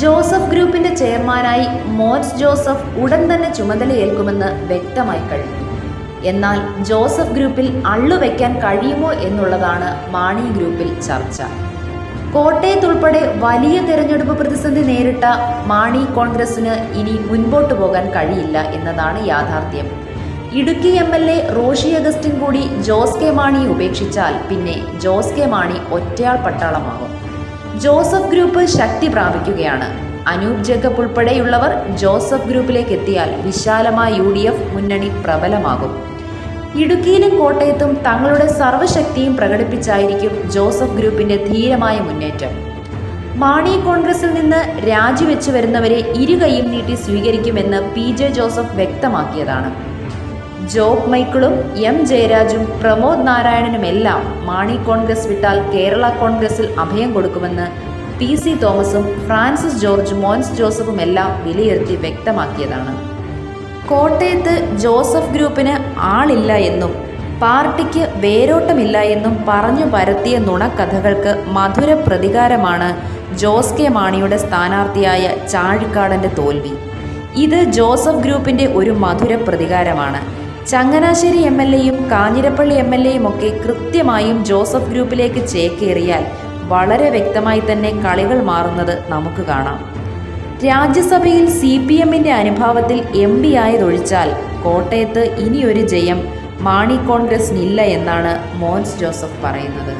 Joseph ഗ്രൂപ്പിന്റെ ചെയർമാനായി Mons Joseph ഉടൻ തന്നെ ചുമതലയേൽക്കുമെന്ന് വ്യക്തമായി കഴിഞ്ഞു. എന്നാൽ ജോസഫ് ഗ്രൂപ്പിൽ അള്ളുവെക്കാൻ കഴിയുമോ എന്നുള്ളതാണ് മാണി ഗ്രൂപ്പിൽ ചർച്ച. കോട്ടയത്തുൾപ്പെടെ വലിയ തെരഞ്ഞെടുപ്പ് പ്രതിസന്ധി നേരിട്ട മാണി കോൺഗ്രസിന് ഇനി മുൻപോട്ടു പോകാൻ കഴിയില്ല എന്നതാണ് യാഥാർത്ഥ്യം. Idukki M L A Roshi Augustine കൂടി ജോസ് കെ മാണിയെ ഉപേക്ഷിച്ചാൽ പിന്നെ ജോസ് കെ മാണി ഒറ്റയാൾ പട്ടാളമാകും. ജോസഫ് ഗ്രൂപ്പ് ശക്തി പ്രാപിക്കുകയാണ്. അനൂപ് ജേക്കബ് ഉൾപ്പെടെയുള്ളവർ ജോസഫ് ഗ്രൂപ്പിലേക്ക് എത്തിയാൽ വിശാലമായ യു ഡി എഫ് മുന്നണി പ്രബലമാകും. ഇടുക്കിയിലും കോട്ടയത്തും തങ്ങളുടെ സർവശക്തിയും പ്രകടിപ്പിച്ചായിരിക്കും ജോസഫ് ഗ്രൂപ്പിന്റെ ധീരമായ മുന്നേറ്റം. മാണി കോൺഗ്രസിൽ നിന്ന് രാജിവെച്ചു വരുന്നവരെ ഇരുകൈയും നീട്ടി സ്വീകരിക്കുമെന്ന് പി ജെ ജോസഫ് വ്യക്തമാക്കിയതാണ്. ജോബ് മൈക്കിളും എം ജയരാജും പ്രമോദ് നാരായണനുമെല്ലാം മാണി കോൺഗ്രസ് വിട്ടാൽ കേരള കോൺഗ്രസിൽ അഭയം കൊടുക്കുമെന്ന് പി സി തോമസും ഫ്രാൻസിസ് ജോർജ് മോൻസ് ജോസഫുമെല്ലാം വിലയിരുത്തി വ്യക്തമാക്കിയതാണ്. കോട്ടയത്ത് ജോസഫ് ഗ്രൂപ്പിന് ആളില്ല എന്നും പാർട്ടിക്ക് വേരോട്ടമില്ല എന്നും പറഞ്ഞു പരത്തിയ നുണക്കഥകൾക്ക് മധുര പ്രതികാരമാണ് ജോസ് കെ മാണിയുടെ സ്ഥാനാർത്ഥിയായ ചാഴിക്കാടന്റെ തോൽവി. ഇത് ജോസഫ് ഗ്രൂപ്പിന്റെ ഒരു മധുര പ്രതികാരമാണ്. ചങ്ങനാശ്ശേരി എം എൽ എയും കാഞ്ഞിരപ്പള്ളി എം എൽ എയും ഒക്കെ കൃത്യമായും ജോസഫ് ഗ്രൂപ്പിലേക്ക് ചേക്കേറിയാൽ വളരെ വ്യക്തമായി തന്നെ കളികൾ മാറുന്നത് നമുക്ക് കാണാം. രാജ്യസഭയിൽ സി പി എമ്മിന്റെ അനുഭാവത്തിൽ എം പി ആയതൊഴിച്ചാൽ കോട്ടയത്ത് ഇനിയൊരു ജയം മാണി കോൺഗ്രസിനില്ല എന്നാണ് മോൻസ് ജോസഫ് പറയുന്നത്.